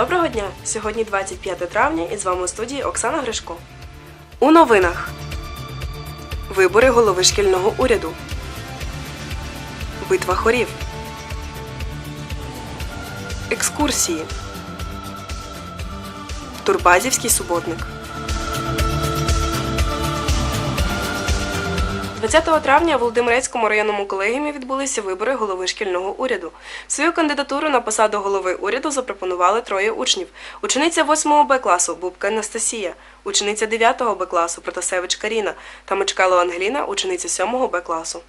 Доброго дня! Сьогодні 25 травня і з вами у студії Оксана Гришко. У новинах Вибори голови шкільного уряду. Битва хорів. Екскурсії. Турбазівський суботник. 20 травня в Володимирецькому районному колегіумі відбулися вибори голови шкільного уряду. Свою кандидатуру на посаду голови уряду запропонували троє учнів: учениця 8 Б класу Бубка Анастасія, учениця 9 Б класу Протасевич Каріна та Мичкало Ангеліна, учениця 7 Б класу.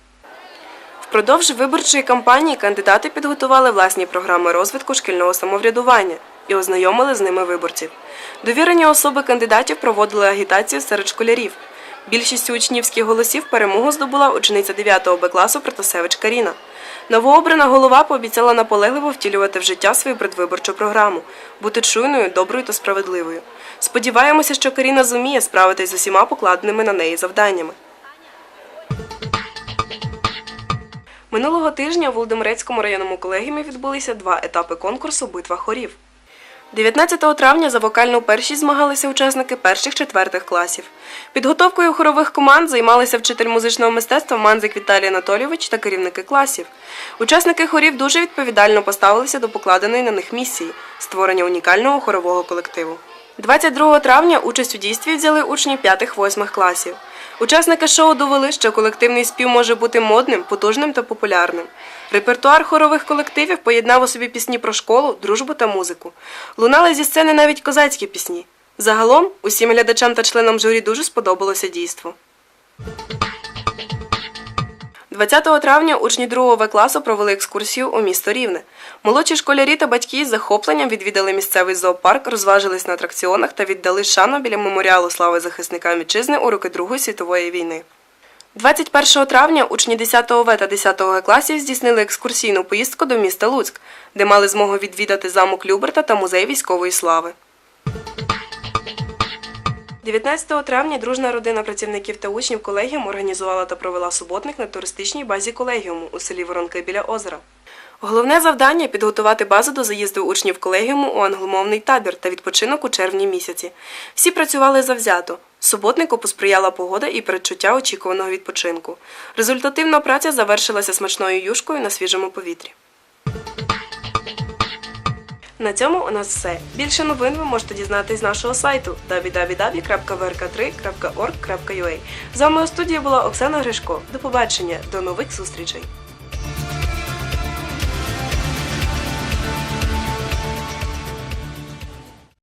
Впродовж виборчої кампанії кандидати підготували власні програми розвитку шкільного самоврядування і ознайомили з ними виборців. Довірені особи кандидатів проводили агітацію серед школярів. Більшістю учнівських голосів перемогу здобула учениця 9 Б класу Протасевич Каріна. Новообрана голова пообіцяла наполегливо втілювати в життя свою предвиборчу програму, бути чуйною, доброю та справедливою. Сподіваємося, що Каріна зуміє справитись з усіма покладеними на неї завданнями. Минулого тижня у Володимирецькому районному колегіумі відбулися два етапи конкурсу Битва хорів. 19 травня за вокальну першість змагалися учасники перших-четвертих класів. Підготовкою хорових команд займалися вчитель музичного мистецтва Манзик Віталій Анатолійович та керівники класів. Учасники хорів дуже відповідально поставилися до покладеної на них місії створення унікального хорового колективу. 22 травня участь у дійстві взяли учні 5-8 класів. Учасники шоу довели, що колективний спів може бути модним, потужним та популярним. Репертуар хорових колективів поєднав у собі пісні про школу, дружбу та музику. Лунали зі сцени навіть козацькі пісні. Загалом, усім глядачам та членам журі дуже сподобалося дійство. 20 травня учні 2 В класу провели екскурсію у місто Рівне. Молодші школярі та батьки з захопленням відвідали місцевий зоопарк, розважились на атракціонах та віддали шану біля меморіалу слави захисникам вітчизни у роки Другої світової війни. 21 травня учні 10 В та 10 Г класів здійснили екскурсійну поїздку до міста Луцьк, де мали змогу відвідати замок Люберта та музей військової слави. 19 травня дружна родина працівників та учнів колегіуму організувала та провела суботник на туристичній базі колегіуму у селі Воронки біля озера. Головне завдання підготувати базу до заїзду учнів колегіуму у англомовний табір та відпочинок у червні місяці. Всі працювали завзято. Суботнику посприяла погода і передчуття очікуваного відпочинку. Результативна праця завершилася смачною юшкою на свіжому повітрі. На цьому у нас все. Більше новин ви можете дізнатись з нашого сайту www.vrk3.org.ua. З вами у студії була Оксана Гришко. До побачення, до нових зустрічей!